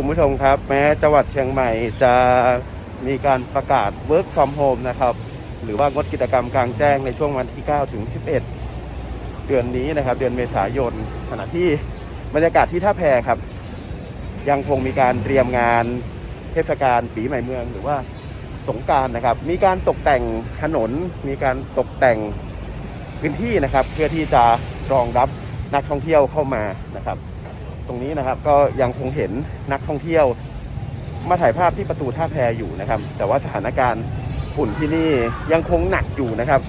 คุณผู้ชมครับ แม้จังหวัดเชียงใหม่จะมีการประกาศ work from home นะครับ หรือว่างดกิจกรรมกลางแจ้งในช่วงวันที่ 9 ถึง 11 เดือนนี้นะครับ เดือนเมษายนขณะที่บรรยากาศที่ท่าแพครับ ยังคงมีการเตรียมงานเทศกาลปีใหม่เมืองหรือว่าสงการนะครับ มีการตกแต่งถนน มีการตกแต่งพื้นที่นะครับ เพื่อที่จะรองรับนักท่องเที่ยวเข้ามานะครับ ตรงนี้นะครับ ก็ยังคงเห็นนักท่องเที่ยว มาถ่ายภาพที่ประตูท่าแพอยู่นะครับ แต่ว่าสถานการณ์ฝุ่นที่นี่ยังคงหนักอยู่นะครับ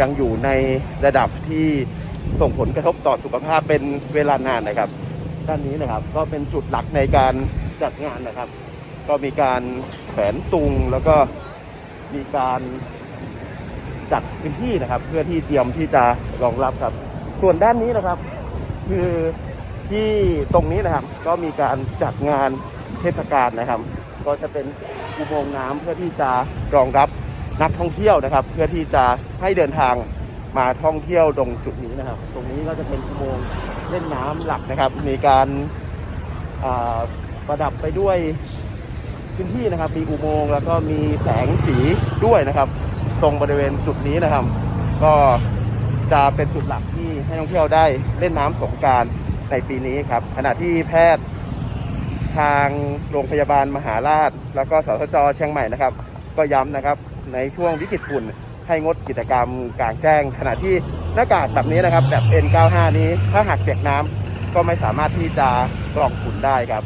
ยังอยู่ในระดับที่ส่งผลกระทบต่อสุขภาพเป็นเวลานานนะครับ ด้านนี้นะครับก็เป็นจุดหลักในการจัดงานนะครับ ก็มีการแขวนตุงแล้วก็มีการจัดพื้นที่นะครับ เพื่อที่เตรียมที่จะรองรับครับ ส่วนด้านนี้นะครับ คือ ที่ตรงนี้นะครับ ก็มีการจัดงานเทศกาลนะครับ ก็จะเป็นอุโมงค์น้ำเพื่อที่จะรองรับนักท่องเที่ยวนะครับ เพื่อที่จะให้เดินทางมาท่องเที่ยวตรงจุดนี้นะครับ ตรงนี้ก็จะเป็นอุโมงค์เล่นน้ำหลักนะครับ มีการาประดับไปด้วยพื้นที่นะครับ มีอุโมงค์แล้วก็มีแสงสีด้วยนะครับ ตรงบริเวณจุดนี้นะครับ ก็จะเป็นจุดหลักที่ให้นักท่องเที่ยวได้เล่นน้ำสงการ ในปีนี้ครับ ขณะที่แพทย์ทางโรงพยาบาลมหาราช แล้วก็สสจเชียงใหม่นะครับ ก็ย้ำนะครับในช่วงวิกฤตฝุ่นให้งดกิจกรรมกลางแจ้ง ขณะที่หน้ากากแบบนี้นะครับแบบ N95 นี้ถ้าหากเปียกน้ำก็ไม่สามารถที่จะกรองฝุ่นได้ครับ